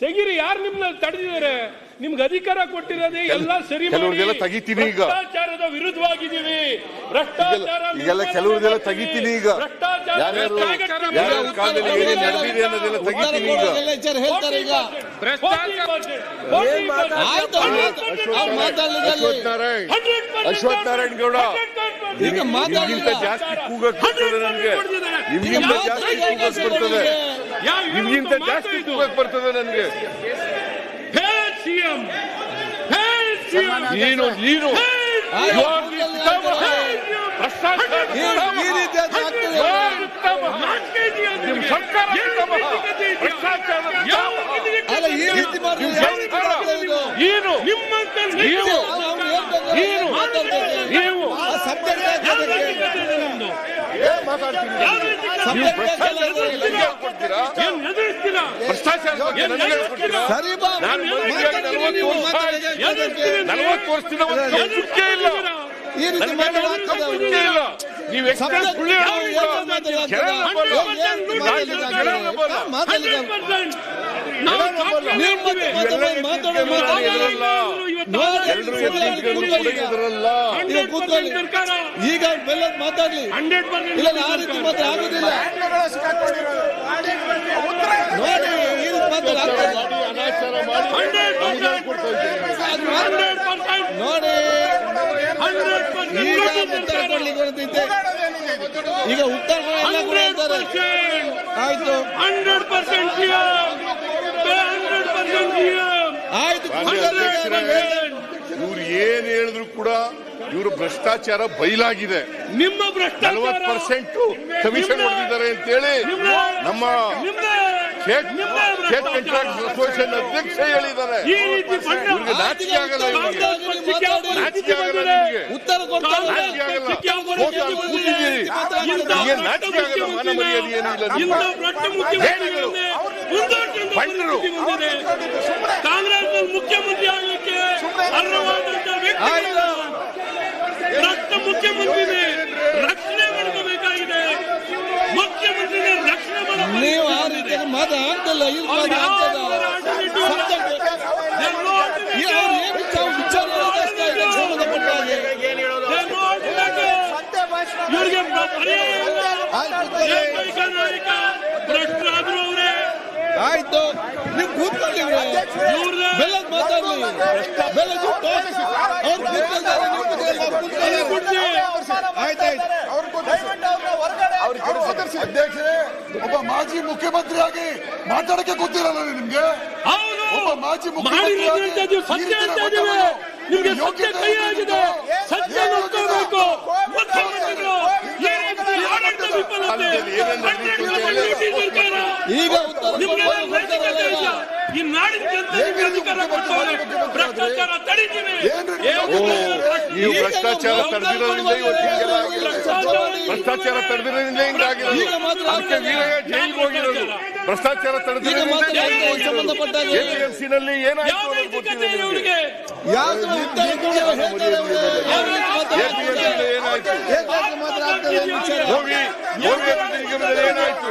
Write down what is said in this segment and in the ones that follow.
ತೆಗಿರಿ ಯಾರು ನಿಮ್ಮನ್ನ ತಡೆದಿದ್ದಾರೆ? ನಿಮ್ಗೆ ಅಧಿಕಾರ ಕೊಟ್ಟಿರೋದೇ ಎಲ್ಲ ಸರಿ ಮಾಡಿ. ಕೆಲವ್ರಿಗೆಲ್ಲ ತೆಗಿತೀನಿ ಈಗ. ಭ್ರಷ್ಟಾಚಾರದ ವಿರುದ್ಧವಾಗಿದ್ದೀವಿ. ಭ್ರಷ್ಟಾಚಾರ ಈಗೆಲ್ಲ ಕೆಲವ್ರಿಗೆಲ್ಲ ತೆಗಿತೀನಿ ಈಗ. ಭ್ರಷ್ಟಾಚಾರ ಯಾರ್ಯಾರು- ಕಾಲದಲ್ಲಿ ಏನೇನ್ ನಡೆದಿದೆ ಅನ್ನೋದೆಲ್ಲ ತೆಗಿತೀನಿ ಈಗ. ಅಶ್ವಥ್ ನಾರಾಯಣ್ ಅಶ್ವಥ್ ನಾರಾಯಣ್ ಗೌಡ. ನಿಮ್ಗಿಂತ ಜಾಸ್ತಿ ಕೂಗಕ್ಕೆ ಬರ್ತದೆ ನನಗೆ. ನಿಮ್ಗಿಂತ ಜಾಸ್ತಿ ಕೂಗಕ್ಕೆ ಬರ್ತದೆ ನಿಮ್ಗಿಂತ ಜಾಸ್ತಿ ಬರ್ತದೆ ನನಗೆ. ಸಿಎಂ ನೀನು ನೀನು. ಸರ್ಕಾರ ಈ ರೀತಿ ನಲವತ್ತು ವರ್ಷದಿಂದ ಇಲ್ಲ. ಈ ರೀತಿ ನೀವು ಎಕ್ಸ್ಟ್ರಾ ಈಗ ಕೂತ್ಕೊಳ್ಳಿ ಈಗ ಬೆಲ್ಲದ್ ಮಾತಾಡ್ಲಿ. ಹಂಡ್ರೆಡ್ ಇಲ್ಲ ಆ ರೀತಿ ಮಾತ್ರ ಆಗುದಿಲ್ಲ. ನೋಡಿ ಈ ರೀತಿ ಮಾತ್ರ ನೋಡಿ ಈಗ ಉತ್ತರ ಕೊಡ್ಲಿಕ್ಕೆ. ಈಗ ಉತ್ತರ ಆಯ್ತು. ಹಂಡ್ರೆಡ್ ಪರ್ಸೆಂಟ್ ಹಂಡ್ರೆಡ್ ಪರ್ಸೆಂಟ್ ಆಯ್ತು ಮಾನ್ಯ ಅಧ್ಯಕ್ಷರೇ, ಇವ್ರು ಏನ್ ಹೇಳಿದ್ರು ಕೂಡ ಇವರು ಭ್ರಷ್ಟಾಚಾರ ಬಯಲಾಗಿದೆ ನಿಮ್ಮ ನಲವತ್ತು ಪರ್ಸೆಂಟ್ ಕಮಿಷನ್ ಹೊಡೆದಿದ್ದಾರೆ ಅಂತೇಳಿ ನಮ್ಮ ಸ್ಟೇಟ್. ಕಾಂಟ್ರಾಕ್ಟ್ ಅಸೋಸಿಯೇಷನ್ ಅಧ್ಯಕ್ಷ ಹೇಳಿದ್ದಾರೆ. ಇವ್ರಿಗೆ ನಾಚಿಕೆ ಆಗಲ್ಲ ಇವ್ರಿಗೆ. ನಾಚಿಕೆ ಆಗಲ್ಲ ನಿಮ್ಗೆ ನಾಚಿಕೆ ಆಗಲ್ಲ ಹೋಗಿ ಕೂತಿದ್ದೀರಿ ನಿಮ್ಗೆ ನಾಚಿಕೆ ಆಗಲ್ಲ ಮಾನ ಮರ್ಯಾದೆ ಏನೂ ಇಲ್ಲ ಇಂಥ ನಿಮ್ಗೆ ಭ್ರಷ್ಟ ಮುಖ್ಯಮಂತ್ರಿಗಳನ್ನೇ ಮುಂದೋಟದಿಂದ ಬಂದ್ರು. ಕಾಂಗ್ರೆಸ್ ಮುಖ್ಯಮಂತ್ರಿ ಆಗಲಿಕ್ಕೆ ಅರ್ಹವಾದಂತ ವ್ಯಕ್ತಿ ಮುಖ್ಯಮಂತ್ರಿ ರಕ್ಷಣೆ ಮಾಡಬೇಕಾಗಿದೆ ಮುಖ್ಯಮಂತ್ರಿ ರಕ್ಷಣೆ ಮಾಡಬೇಕು ನೀವು ಆ ರೀತಿ ಮಾತು ಆಗ್ತಲ್ಲ ಇಲ್ಲಿ. ಮಾತು ಆಯ್ತು. ನೀವು ಕೂತ್ಕೊಳ್ಳಿ ಬೆಲ್ಲದ ಮಾತಾಡಲಿ. ಆಯ್ತಾಯ್ತು ಅಧ್ಯಕ್ಷರೇ ಒಬ್ಬ ಮಾಜಿ ಮುಖ್ಯಮಂತ್ರಿಯಾಗಿ ಮಾತಾಡಕ್ಕೆ ಗೊತ್ತಿರಲ್ಲ ನಿಮ್ಗೆ? ಹೌದು. ಒಬ್ಬ ಮಾಜಿ ಮುಖ್ಯಮಂತ್ರಿ ನಿಮ್ಗೆ ಸತ್ಯ ಕೈ ಆಗಿದೆ. ಸತ್ಯ ನೋಡ್ಕೋಬೇಕು. ಮುಖ್ಯಮಂತ್ರಿಗಳು ವಿಫಲತೆ ಈಗ ಈ ನಾಡಿನ ಭ್ರಷ್ಟಾಚಾರ ತಡೀತೀವಿ. ನೀವು ಭ್ರಷ್ಟಾಚಾರ ತಡೆದಿರೋದ್ರಿಂದ ಭ್ರಷ್ಟಾಚಾರ ತಡೆದಿರೋದ್ರಿಂದ ಹಿಂಗಾಗಿರೋದು ಅದಕ್ಕೆ ವೀರಯ್ಯ ಜೈಲಿಗೆ ಹೋಗಿರೋದು. ಭ್ರಷ್ಟಾಚಾರ ತಡೆದಿರೋದ್ರಿಂದ ಎಪಿಎಂಸಿ ನಲ್ಲಿ ಏನಾಯ್ತು? ಎಪಿಎಂಸಿ ಏನಾಯ್ತು. ಹೋಗಿ ಹೋಗಿ ಏನಾಯ್ತು?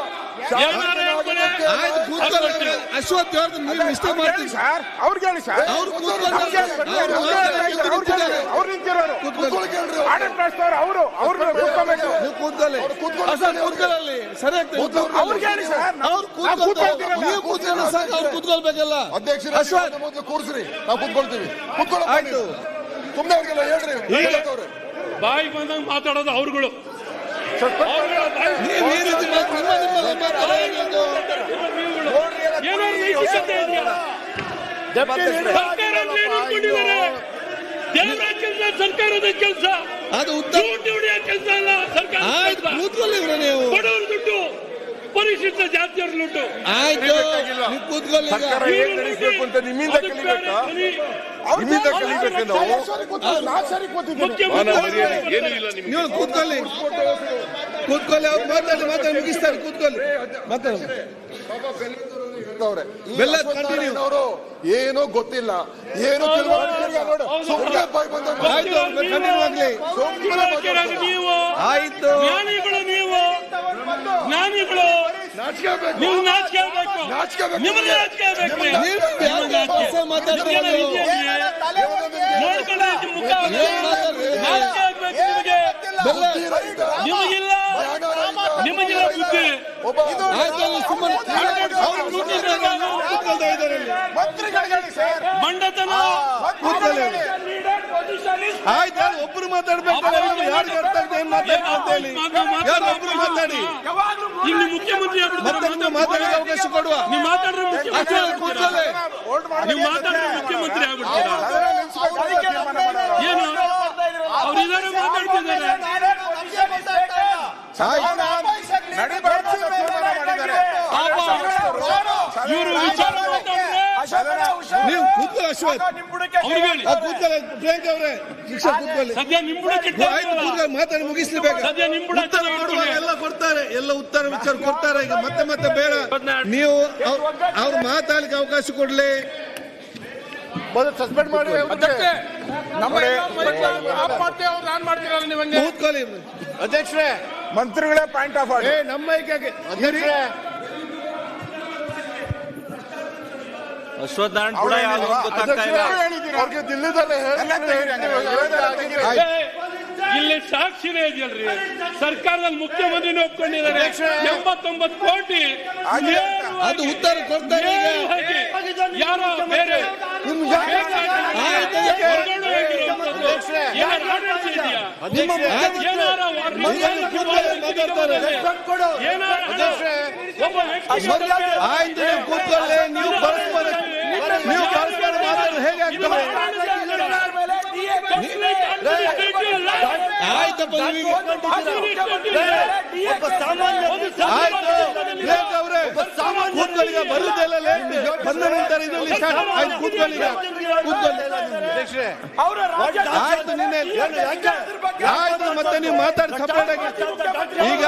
ಅಶ್ವಥ್ ನೀವು ಮಾಡ್ತೀರಿ ಸರ್ ಅವ್ರಿಗೆ ಹೇಳಿ ಸರ್. ಅವ್ರು ನಿಂತಿರೋರು. ಆಡಳಿತ ಅವರು. ಅವ್ರು ಕೂತ್ಕೋಬೇಕು. ನೀವು ಕೂತ್ಕೊಳ್ಳಿ. ಅಶ್ವಥ್ ಕೂತ್ಕೊಳ್ಳಿ. ಸರಿ ಆಗ್ತದೆ ಅವ್ರಿಗೆ ಹೇಳಿ ಸರ್. ಅವ್ರು ನೀವು ಕೂತ್ಕೊಳ್ಳಿ ಸರ್ ಅವ್ರು ಕೂತ್ಕೊಳ್ಬೇಕಲ್ಲ. ಅಧ್ಯಕ್ಷರೇ ಅಶ್ವಥ್. ಮೊದಲು ಕೂರಿಸ್ರಿ. ನಾವು ಕೂತ್ಕೊಳ್ತೀವಿ. ಕೂತ್ಕೊಳ್ಳ ಆಯ್ತು. ಸುಮ್ಮನೆ ಅವ್ರಿಗೆಲ್ಲ ಹೇಳ್ರಿ. ಬಾಯಿ ಬಂದಂಗೆ ಮಾತಾಡೋದು ಅವ್ರುಗಳು. ಸರ್ಕಾರದ ಕೆಲಸ ಅದು ಉತ್ತರ ದುಡ್ಡು. ಪರಿಶಿಷ್ಟ ಜಾತಿಯವ್ರ ಲೂಟು ಆಯ್ತು. ನೀವು ಕೂತ್ಕೊಳ್ಳಿ ಈಗ. ಸರ್ಕಾರ ಹೇಗ್ ನಡೆಸಬೇಕು ಅಂತ ನಿಮ್ಮಿಂದ ಕಲಿಬೇಕಾ ನಿಮ್ಮಿಂದ ನಾವು? ಮರ್ಯಾದೆ ಏನೂ ಇಲ್ಲ ನಿಮ್ಗೆ? ನೀವು ಕೂತ್ಕೊಳ್ಳಿ. ಕೂತ್ಕೊಳ್ಳಿ ಅವ್ರು ಮಾತಾಡಿ ಮಾತಾಡಿ ಮುಗಿಸ್ತಾರೆ ಕೂತ್ಕೊಳ್ಳಿ. ಮಾತಾಡಿ. ಬೆಲ್ಲ ಏನೋ ಗೊತ್ತಿಲ್ಲ. ಏನೋ ತಿಳುವಳಿಕೆ ನೋಡು ಸುಮ್ಮನೆ ಬಾಯ್ ಬಂದ್ರೆ ಆಯ್ತು ಕಂಟಿನ್ಯೂ ಆಗ್ಲಿ ತಿಳುವಳಿಕೆಗಾಗಿ ನೀವು ಆಯ್ತು ನಾಚಿಕೆ ನೀವು ನಾಚಿಕೆ ಬೇಕು ನಾಚಿಕೆ ಬೇಕು. ನಿಮಗೆ? ನಾಚಿಕೆ ಬೇಕು ನೀವು ಯಾಕೆ ಭಾಷೆ ಮಾತಾಡ್ತೀರಾ ಇರೋದು? ನೋಡ್ಕೊಳ್ಳಿ ಮುಖ ಏನ್ ಮಾತಾಡ್ತಿದ್ದೀರಿ? ನಾಚಿಕೆ ಆಗ್ಬೇಕು ನಿಮಗೆ. ಬೆಲ್ಲ ನಿಮಗಿಲ್ಲ. ನಿಮಗಿಲ್ಲ ಬುದ್ಧಿ. ಮಂಡತನ. ಆಯ್ತು ಒಬ್ರು ಮಾತಾಡ್ಬೇಕು ಯಾರು ಯಾರಿಗೆ ಅರ್ಥ ಆಗ್ತದೆ ಏನ್ ಮಾತಾಡ್ತಾರೆ ಅಂತ ಹೇಳಿ ಯಾರು ಒಬ್ರು ಮಾತಾಡಿ ಇಲ್ಲಿ ಮುಖ್ಯಮಂತ್ರಿ. ಮತ್ತೊಂದು ಮಾತಾಡಲಿಕ್ಕೆ ಅವಕಾಶ ಕೊಡುವ ನೀವು ಮಾತಾಡಿದ್ರೆ ಕೂತ್ಕೊಳ್ಳಿ ನೀವು ಮಾತಾಡಿದ್ರೆ ಮುಖ್ಯಮಂತ್ರಿ ಆಗ್ಬಿಡ್ತೀರಾ. ಏನು ಅವ್ರು ಇದಾರೆ ಮಾತಾಡ್ತಿದ್ದಾರೆ ಆಯ್ತು ನಡಿಬಾರ್ದು ಅಂತ ತೀರ್ಮಾನ ಮಾಡಿದ್ದಾರೆ ಇವರು ವಿಚಾರ ಮಾತಾಡಿದ್ರೆ ನೀವು ಕೂತ್ಕೊಳ್ಳಿ ಅಶ್ವಥ್. ಕೂತ್ಕೊಳ್ಳಿ ಪ್ರಿಯಾಂಕ ಅವರೇ. ಕೂತ್ಕೊಳ್ಳಿ. ಮಾತಾಡಿ ಕೊಡುವಾಗ ಎಲ್ಲ ಕೊಡ್ತಾರೆ ಎಲ್ಲ ಉತ್ತರ ವಿಚಾರ ಕೊಡ್ತಾರೆ. ಈಗ ಮತ್ತೆ ಮತ್ತೆ ಬೇಡ. ನೀವು ಅವ್ರ್- ಅವ್ರು ಮಾತಾಡ್ಲಿಕ್ಕೆ ಅವಕಾಶ ಕೊಡ್ಲಿ. ಸಸ್ಪೆಂಡ್ ಮಾಡಿ ಕೂತ್ಕೊಳ್ಳಿ. ಅಧ್ಯಕ್ಷರೇ ಮಂತ್ರಿಗಳೇ ಪಾಯಿಂಟ್ ಆಫ್ ನಮ್ಮ ಅಶ್ವತ್ಥನಾರಾಯಣ ಕೂಡ ಗೊತ್ತಾಗ್ತಾ ಇಲ್ಲ. ಅವ್ರಿಗೆ ದಿಲ್ಲಿದಲ್ಲೇ ಏ, ಇಲ್ಲಿ ಸಾಕ್ಷಿನೇ ಇದೆಯಲ್ರಿ. ಸರ್ಕಾರದಲ್ಲಿ ಮುಖ್ಯಮಂತ್ರಿ ಒಪ್ಕೊಂಡಿದ್ದಾರೆ. ಎಂಬತ್ತೊಂಬತ್ತು ಕೋಟಿ ಅದು ಉತ್ತರ ಕೊಡ್ತಾರೆ ಯಾರೋ ಬೇರೆ ಆಯ್ತು ನೀವು ಕೂತ್ಕೊಳ್ಳಿ. ನೀವು ಪರಸ್ಪರ ಹೇಗೆ ಆಯ್ತಪ್ಪ ನಿಮಗೆ ಆಯ್ತು. ಪ್ರಿಯಾಂಕ ಅವರೇ ಕೂತ್ಕೊಳ್ಳಿ ಈಗ ಬರುದೆಲ್ಲ ಲೇಟ್. ಬಂದ ನಂತರ ಇದರಲ್ಲಿ ಆಯ್ತು ಕೂತ್ಕೊಳ್ಳಿ ಆಯ್ತು ನಿನ್ನೆ ಮತ್ತೆ ನೀವು ಮಾತಾಡಿ ಸಪೋರ್ಟ್ ಆಗಿ ಈಗ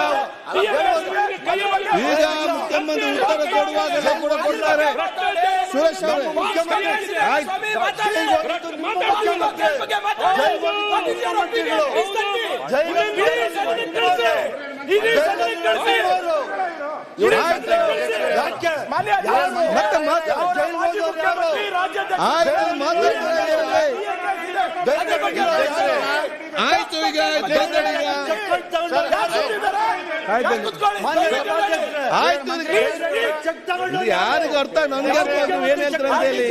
ಈಗ ಮುಖ್ಯಮಂತ್ರಿ ಉತ್ತರ ಕೊಡುವಾಗೆಲ್ಲ ಕೂಡ ಕೊಡ್ತಾರೆ ಸುರೇಶ್ ಅವರೇ ಜೈ ಆಯ್ತು ಮತ್ತೆ ಮಾತಾಡಿ ಆಯ್ತು ಈಗ ಯಾರಿಗೂ ಅರ್ಥ ನನಗೆ ಅರ್ಥ ಆಗ್ತದೆ ಏನ್ ಹೇಳ್ತಾರೆ ಅಂತ ಹೇಳಿ.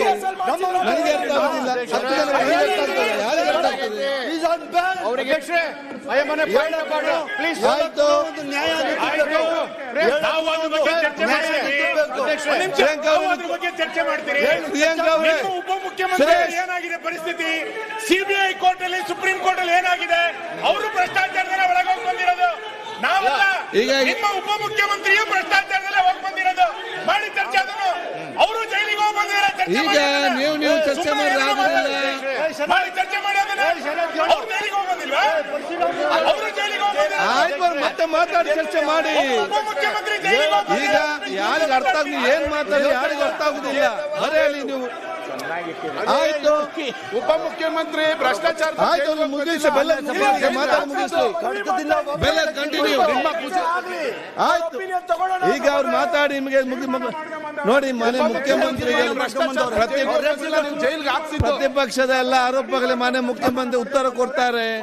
ನನಗೆ ಅರ್ಥ ಆಗುದಿಲ್ಲ. ಹತ್ತು ಜನ ಅರ್ಥ ಆಗ್ತದೆ? ಯಾರಿಗೆ ಅರ್ಥ ಆಗ್ತದೆ? ಆಯ್ತು. ಪ್ರಿಯಾಂಕ ಅವರು. ಉಪಮುಖ್ಯಮಂತ್ರಿ ಏನಾಗಿದೆ ಪರಿಸ್ಥಿತಿ? ಸಿಬಿಐ ಕೋರ್ಟ್ ಅಲ್ಲಿ ಸುಪ್ರೀಂ ಕೋರ್ಟ್ ಅಲ್ಲಿ ಏನಾಗಿದೆ? ಅವರು ಭ್ರಷ್ಟಾಚಾರದ ಒಳಗೆ ನಿಮ್ಮ ಉಪಮುಖ್ಯಮಂತ್ರಿಯು ಭ್ರಷ್ಟಾಚಾರದಲ್ಲೇ ಹೋಗಿ ಬಂದಿರೋದು. ಮಾಡಿ ಚರ್ಚೆ ಅದನ್ನು. ಅವರು ಜೈಲಿಗೆ ಹೋಗಿ ಬಂದಿರೋ ಚರ್ಚೆ ಈಗ ನೀವು ನೀವು ಚರ್ಚೆ ಸುಮ್ಮನೆ ಮಾಡಿ ಆಗುದಿಲ್ಲ. ಮಾಡಿ ಚರ್ಚೆ ಮಾಡಿ ಅದನ್ನ ಅವ್ರು ಜೈಲಿಗೆ ಹೋಗಿ ಬಂದಿಲ್ವಾ? ಅವರು ಜೈಲಿಗೆ ಹೋಗಿ. ಆಯ್ತು ಮತ್ತೆ ಮಾತಾಡಿ ಚರ್ಚೆ ಮಾಡಿ. ಉಪಮುಖ್ಯಮಂತ್ರಿ ಜೈಲಿಗೆ ಹೋಗಿ ಈಗ ಯಾರಿಗೆ ಅರ್ಥ ಆಗುದು ಏನ್ ಮಾತಾಡಿ ಯಾರಿಗೆ ಅರ್ಥ ಆಗುದಿಲ್ಲ. ಬರೆಯಲಿ ನೀವು ಆಯ್ತು. ಉಪಮುಖ್ಯಮಂತ್ರಿ ಭ್ರಷ್ಟಾಚಾರ ಆಯ್ತು ಮುಗಿಸಿ ಬೆಲ್ಲ ಮುಗಿಸಿ. ಮಾತಾಡಿ ಮುಗಿಸ್ಲಿ ಬೆಲ್ಲ ಕಂಟಿನ್ಯೂ ಆಯ್ತು. ಈಗ ಅವ್ರು ಮಾತಾಡಿ ನಿಮಗೆ ಮುಗಿ ಮುಗಿ- ನೋಡಿ ಮನೆ ಮುಖ್ಯಮಂತ್ರಿಗೆ ಪ್ರತಿ- ಪ್ರತಿಪಕ್ಷದ ಎಲ್ಲ ಆರೋಪಗಳಿಗೆ ಮನೆ ಮುಖ್ಯಮಂತ್ರಿ ಉತ್ತರ ಕೊಡ್ತಾರೆ.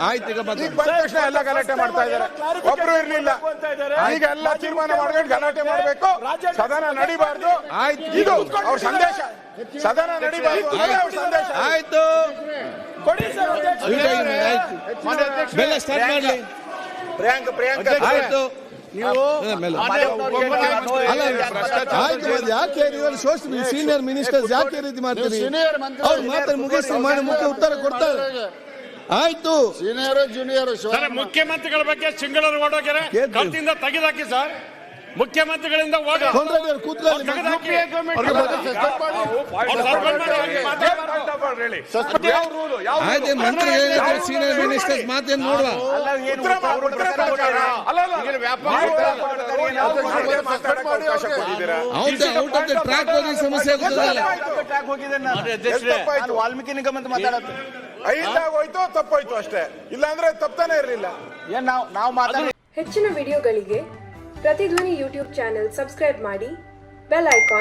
ಆಯ್ತು ಈಗ ಎಲ್ಲ ಗಲಾಟೆ ಮಾಡ್ತಾ ಇದ್ದಾರೆ. ಒಬ್ರು ಇರ್ಲಿಲ್ಲ. ಈಗ ಎಲ್ಲ ತೀರ್ಮಾನ ಮಾಡ್ಕೊಂಡು ಗಲಾಟೆ ಮಾಡಬೇಕು. ಸದನ ನಡಿಬಾರ್ದು. ಆಯ್ತು. ಇದು ಅವ್ರ ಸಂದೇಶ. ಸದನ ನಡಿಬಾರ್ದು. ಸಂದೇಶ. ಆಯ್ತು. ಬೆಲ್ಲ ಸ್ಟಾರ್ಟ್ ಮಾಡ್ಲಿ. ಪ್ರಿಯಾಂಕ ಪ್ರಿಯಾಂಕ. ಆಯ್ತು. ಯಾಕೆ ಸೋಷಿಯಲ್ ಸೀನಿಯರ್ ಮಿನಿಸ್ಟರ್ ಯಾಕೆ ರೀತಿ ಮಾಡ್ತೀರಿ? ಅವ್ರು ಮಾತ್ರ ಮುಗಿಸಿ ಮಾಡಿ ಮುಖ್ಯ ಉತ್ತರ ಕೊಡ್ತಾರೆ. ಆಯ್ತು. ಸೀನಿಯರ್ ಜೂನಿಯರ್ ಮುಖ್ಯಮಂತ್ರಿಗಳ ಬಗ್ಗೆ ಸಿಂಗಳರು ಓಡೋಗ್ಯಾರೆ ಕೇಳ್ತೀವಿ. ಕಲ್ತಿಂದ ತೆಗೆದಾಕಿ ಸರ್. ಮುಖ್ಯಮಂತ್ರಿಗಳಿಂದ ಸೀನಿಯರ್ ಮಿನಿಸ್ಟರ್ಸ್ ಮಾತೇನು ನೋಡುವ? ಔಟ್ ಆಫ್ ದ ಟ್ರ್ಯಾಕ್ ಹೋಗಿ ಸಮಸ್ಯೆ. ವಾಲ್ಮೀಕಿ ನಿಗಮ ಮಾತಾಡೋದು. ಐದಾಗ ಹೋಯ್ತು ತಪ್ಪೋಯ್ತು ಅಷ್ಟೇ. ಇಲ್ಲಾಂದ್ರೆ ತಪ್ತಾನೆ ಇರಲಿಲ್ಲ. ಏನ್ ನಾವು ನಾವು ಮಾತಾಡ ಹೆಚ್ಚಿನ ವಿಡಿಯೋಗಳಿಗೆ ಪ್ರತಿಧ್ವನಿ ಯೂಟ್ಯೂಬ್ ಚಾನೆಲ್ ಸಬ್ಸ್ಕ್ರೈಬ್ ಮಾಡಿ ಬೆಲ್ ಐಕಾನ್